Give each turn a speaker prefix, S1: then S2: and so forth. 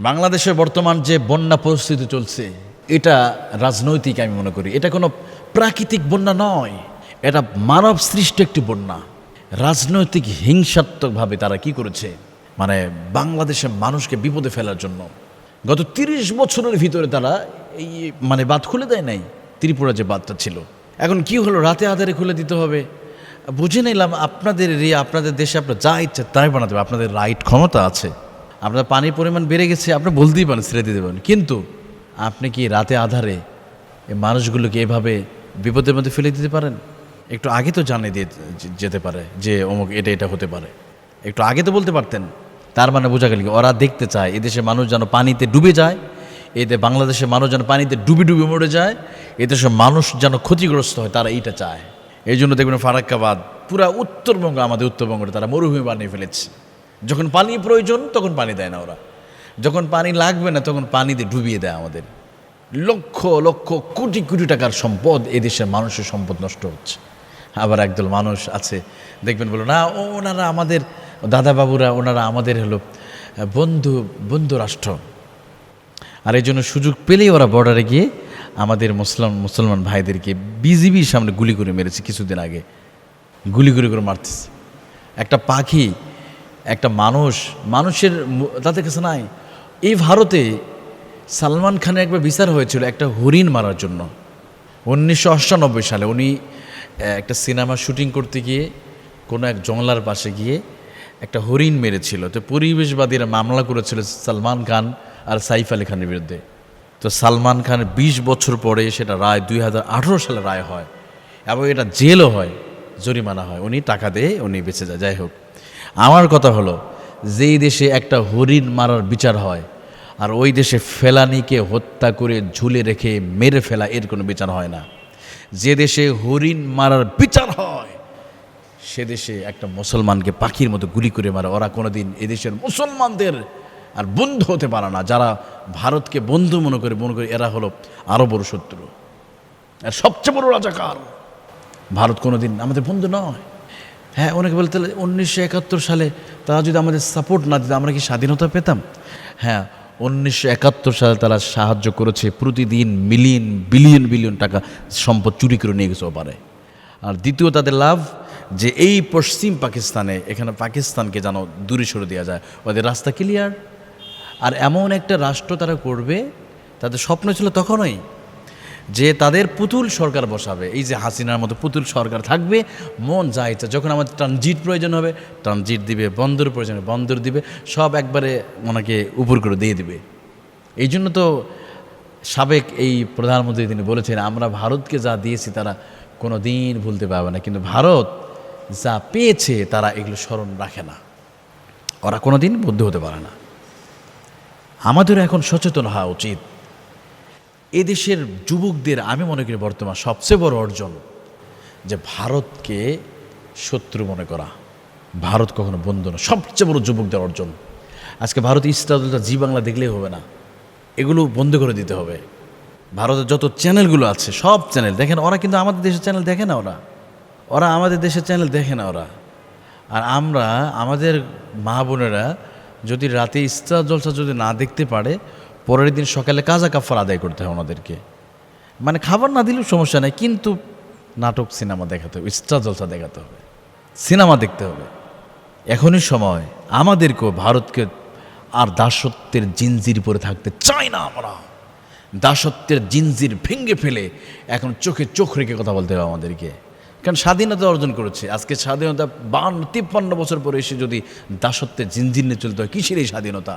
S1: বাংলাদেশে বর্তমান যে বন্যা পরিস্থিতি চলছে, এটা রাজনৈতিক আমি মনে করি। এটা কোনো প্রাকৃতিক বন্যা নয়, এটা মানব সৃষ্ট একটি বন্যা। রাজনৈতিক হিংসাত্মকভাবে তারা কি করেছে? মানে বাংলাদেশের মানুষকে বিপদে ফেলার জন্য। গত তিরিশ বছরের ভিতরে তারা এই মানে বাদ খুলে দেয় নাই, ত্রিপুরা যে বাদটা ছিল। এখন কি হলো? রাতে আধারে খুলে দিতে হবে। বুঝে নিলাম আপনাদের এরিয়া, আপনাদের দেশে আপনার যা ইচ্ছা তাই বানাতে হবে। আপনাদের রাইট ক্ষমতা আছে। আপনার পানির পরিমাণ বেড়ে গেছে, আপনি বলতেই পারেন, ছেড়ে দিতে পারেন। কিন্তু আপনি কি রাতে আধারে মানুষগুলোকে এভাবে বিপদের মধ্যে ফেলে দিতে পারেন? একটু আগে তো জানিয়ে দিয়ে যেতে পারে যে, অমুক এটা এটা হতে পারে। একটু আগে তো বলতে পারতেন। তার মানে বোঝা গেল কি, ওরা দেখতে চায়, এদেশের মানুষ যেন পানিতে ডুবে যায় এতে বাংলাদেশের মানুষ যেন পানিতে ডুবে ডুবে মরে যায়, এদেশের মানুষ যেন ক্ষতিগ্রস্ত হয়, তারা এইটা চায়। এই জন্য দেখবেন ফারাক্কাবাদ, পুরা উত্তরবঙ্গ, আমাদের উত্তরবঙ্গটা, তারা মরুভূমি বানিয়ে ফেলেছে। যখন পানি প্রয়োজন, তখন পানি দেয় না ওরা। যখন পানি লাগবে না, তখন পানিতে ডুবিয়ে দেয় আমাদের। লক্ষ লক্ষ, কোটি কোটি টাকার সম্পদ এদেশের মানুষের সম্পদ নষ্ট হচ্ছে। আবার একদল মানুষ আছে, দেখবেন বলো, না, ওনারা আমাদের দাদা বাবুরা ওনারা আমাদের হলো, বন্ধু বন্ধু রাষ্ট্র। আর এই জন্য সুযোগ পেলেই ওরা বর্ডারে গিয়ে আমাদের মুসলাম মুসলমান ভাইদেরকে বিজিবির সামনে গুলি করে মেরেছে কিছুদিন আগে। গুলি গুলি করে মারতেছে। একটা পাখি একটা মানুষ, মানুষের তাদের কাছে নাই। এই ভারতে সালমান খানের একবার বিচার হয়েছিল একটা হরিণ মারার জন্য। উনিশশো অষ্টানব্বই সালে উনি একটা সিনেমা শুটিং করতে গিয়ে, কোনো এক জংলার পাশে গিয়ে একটা হরিণ মেরেছিল। তো পরিবেশবাদীরা মামলা করেছিল সালমান খান আর সাইফ আলী খানের বিরুদ্ধে। তো সালমান খানের বিশ বছর পরে সেটা রায়, দুই হাজার আঠেরো সালে রায় হয় এবং এটা জেলও হয়, জরিমানা হয়। উনি টাকা দিয়ে উনি বেঁচে যায়। যাই হোক আমার কথা হলো, যেই দেশে একটা হরিণ মারার বিচার হয়, আর ওই দেশে ফেলানিকে হত্যা করে ঝুলে রেখে মেরে ফেলা এর কোনো বিচার হয় না। যে দেশে হরিণ মারার বিচার হয়, সে দেশে একটা মুসলমানকে পাখির মতো গুলি করে মারে। ওরা কোনোদিন এদেশের মুসলমানদের আর বন্ধু হতে পারে না। যারা ভারতকে বন্ধু মনে করে মনে করে এরা হলো আরও বড় শত্রু। আর সবচেয়ে বড় রাজাকার, ভারত কোনোদিন আমাদের বন্ধু নয়। হ্যাঁ অনেকে বলতে উনিশশো একাত্তর সালে তারা যদি আমাদের সাপোর্ট না দিত, আমরা কি স্বাধীনতা পেতাম? হ্যাঁ উনিশশো একাত্তর সালে তারা সাহায্য করেছে, প্রতিদিন মিলিয়ন বিলিয়ন বিলিয়ন টাকা সম্পদ চুরি করে নিয়ে গেছে পারে আর দ্বিতীয় তাদের লাভ, যে এই পশ্চিম পাকিস্তানে, এখানে পাকিস্তানকে যেন দূরে সরে দেওয়া যায়, ওদের রাস্তা ক্লিয়ার আর এমন একটা রাষ্ট্র তারা করবে, তাদের স্বপ্ন ছিল তখনই যে তাদের পুতুল সরকার বসাবে। এই যে হাসিনার মতো পুতুল সরকার থাকবে, মন যা ইচ্ছা, যখন আমাদের ট্রানজিট প্রয়োজন হবে, ট্রানজিট দিবে, বন্দর প্রয়োজন হবে, বন্দর দিবে, সব একবারে ওনাকে উপর করে দিয়ে দিবে। এই জন্য তো সাবেক এই প্রধানমন্ত্রী তিনি বলেছেন, আমরা ভারতকে যা দিয়েছি তারা কোনো দিন ভুলতে পারবে না। কিন্তু ভারত যা পেয়েছে তারা এগুলো স্মরণ রাখে না। ওরা কোনো দিন বুদ্ধ হতে পারে না। আমাদের এখন সচেতন হওয়া উচিত। এদেশের যুবকদের, আমি মনে করি বর্তমান সবচেয়ে বড় অর্জন, যে ভারতকে শত্রু মনে করা। ভারত কখনো বন্ধু না সবচেয়ে বড় যুবকদের অর্জন। আজকে ভারত ইস্টাদুলটা জি বাংলা দেখলেই হবে না। এগুলো বন্ধ করে দিতে হবে। ভারতের যত চ্যানেলগুলো আছে, সব চ্যানেল, দেখেন ওরা কিন্তু আমাদের দেশের চ্যানেল দেখে না ওরা। ওরা আমাদের দেশের চ্যানেল দেখে না ওরা। আর আমরা, আমাদের মা বোনেরা যদি রাতে ইস্তার জলসা যদি না দেখতে পারে পরের দিন সকালে কাজা কাফার আদায় করতে হয় ওনাদেরকে। মানে খাবার না দিলেও সমস্যা নেই, কিন্তু নাটক, সিনেমা দেখাতে হবে ইস্টার জলসা দেখাতে হবে, সিনেমা দেখতে হবে। এখনই সময়, আমাদেরকেও, ভারতকে আর দাসত্বের জিনজির পরে থাকতে চাই না আমরা। দাসত্বের জিনজির ভেঙে ফেলে এখন চোখে চোখ রেখে কথা বলতে হবে আমাদেরকে। কারণ স্বাধীনতা অর্জন করেছে, আজকে স্বাধীনতা বান্ন, তিপ্পান্ন বছর পরে এসে যদি দাসত্বের জিনজির নিয়ে চলতে হয়, কিসের এই স্বাধীনতা?